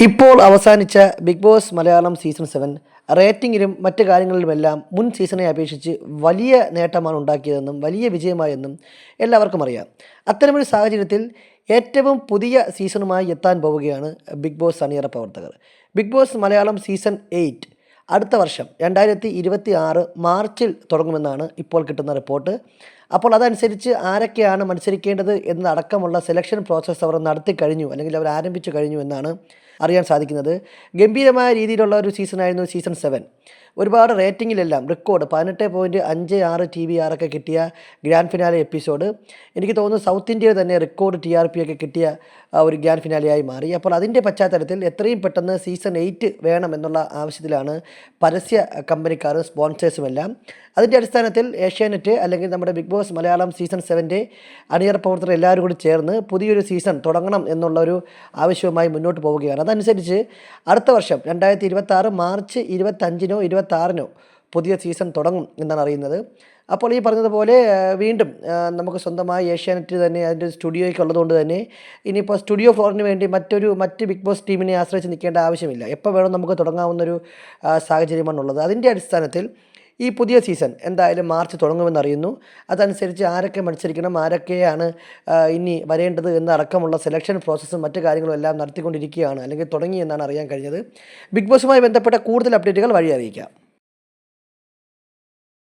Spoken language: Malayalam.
ഇപ്പോൾ അവസാനിച്ച Big Boss Malayalam season seven റേറ്റിംഗിലും മറ്റ് കാര്യങ്ങളിലുമെല്ലാം മുൻ സീസണെ അപേക്ഷിച്ച് വലിയ നേട്ടമാണ് ഉണ്ടാക്കിയതെന്നും വലിയ വിജയമായെന്നും എല്ലാവർക്കും അറിയാം. അത്തരമൊരു സാഹചര്യത്തിൽ ഏറ്റവും പുതിയ സീസണുമായി എത്താൻ പോവുകയാണ് ബിഗ് ബോസ് അണിയറ പ്രവർത്തകർ. Big Boss Malayalam season eight അടുത്ത വർഷം രണ്ടായിരത്തി ഇരുപത്തി ആറ് മാർച്ചിൽ തുടങ്ങുമെന്നാണ് ഇപ്പോൾ കിട്ടുന്ന റിപ്പോർട്ട്. അപ്പോൾ അതനുസരിച്ച് ആരൊക്കെയാണ് മത്സരിക്കേണ്ടത് എന്നടക്കമുള്ള സെലക്ഷൻ പ്രോസസ്സ് അവർ നടത്തി കഴിഞ്ഞു അല്ലെങ്കിൽ അവർ ആരംഭിച്ചു കഴിഞ്ഞു എന്നാണ് അറിയാൻ സാധിക്കുന്നത്. ഗംഭീരമായ രീതിയിലുള്ള ഒരു സീസണായിരുന്നു സീസൺ സെവൻ ഒരുപാട് റേറ്റിങ്ങിലെല്ലാം റെക്കോർഡ് പതിനെട്ട് പോയിന്റ് അഞ്ച് ആറ് ടി വി ആറൊക്കെ കിട്ടിയ ഗ്രാൻഡ് ഫിനാലെ എപ്പിസോഡ് എനിക്ക് തോന്നുന്നു സൗത്ത് ഇന്ത്യയിൽ തന്നെ റെക്കോർഡ് ടി ആർ പി ഒക്കെ കിട്ടിയ ഒരു ഗ്രാൻഡ് ഫിനാലെയായി മാറി. അപ്പോൾ അതിന്റെ പശ്ചാത്തലത്തിൽ എത്രയും പെട്ടെന്ന് സീസൺ എയ്റ്റ് വേണം എന്നുള്ള ആവശ്യത്തിലാണ് പരസ്യ കമ്പനിക്കാരും സ്പോൺസേഴ്സുമെല്ലാം അതിന്റെ അടിസ്ഥാനത്തിൽ ഏഷ്യാനെറ്റ് അല്ലെങ്കിൽ നമ്മുടെ ബിഗ് ബോസ് മലയാളം സീസൺ സെവന്റെ അണിയർ പ്രവർത്തകർ എല്ലാവരും കൂടി ചേർന്ന് പുതിയൊരു സീസൺ തുടങ്ങണം എന്നുള്ള ഒരു ആവശ്യവുമായി മുന്നോട്ട് പോവുകയാണ്. അതനുസരിച്ച് അടുത്ത വർഷം രണ്ടായിരത്തി ഇരുപത്തി മാർച്ച് ഇരുപത്തഞ്ചിനോ ഇരുപത്താറിനോ പുതിയ സീസൺ തുടങ്ങും എന്നാണ് അറിയുന്നത്. അപ്പോൾ ഈ പറഞ്ഞതുപോലെ വീണ്ടും നമുക്ക് സ്വന്തമായി ഏഷ്യാനെറ്റ് തന്നെ അതിന്റെ സ്റ്റുഡിയോയ്ക്ക് ഉള്ളതുകൊണ്ട് തന്നെ ഇനിയിപ്പോൾ സ്റ്റുഡിയോ ഫ്ലോറിന് വേണ്ടി മറ്റൊരു മറ്റ് ബിഗ് ബോസ് ടീമിനെ ആശ്രയിച്ച് നിൽക്കേണ്ട ആവശ്യമില്ല. എപ്പോൾ വേണം നമുക്ക് തുടങ്ങാവുന്നൊരു സാഹചര്യമാണുള്ളത്. അതിന്റെ അടിസ്ഥാനത്തിൽ ഈ പുതിയ സീസൺ എന്തായാലും മാർച്ച് തുടങ്ങുമെന്ന് അറിയുന്നു അതനുസരിച്ച് ആരൊക്കെ മത്സരിക്കണം ആരൊക്കെയാണ് ഇനി വരേണ്ടത് എന്നടക്കമുള്ള സെലക്ഷൻ പ്രോസസ്സും മറ്റു കാര്യങ്ങളും എല്ലാം നടത്തിക്കൊണ്ടിരിക്കുകയാണ് അല്ലെങ്കിൽ തുടങ്ങി എന്നാണ് അറിയാൻ കഴിഞ്ഞത്. ബിഗ് ബോസുമായി ബന്ധപ്പെട്ട കൂടുതൽ അപ്ഡേറ്റുകൾ വഴി അറിയിക്കാം.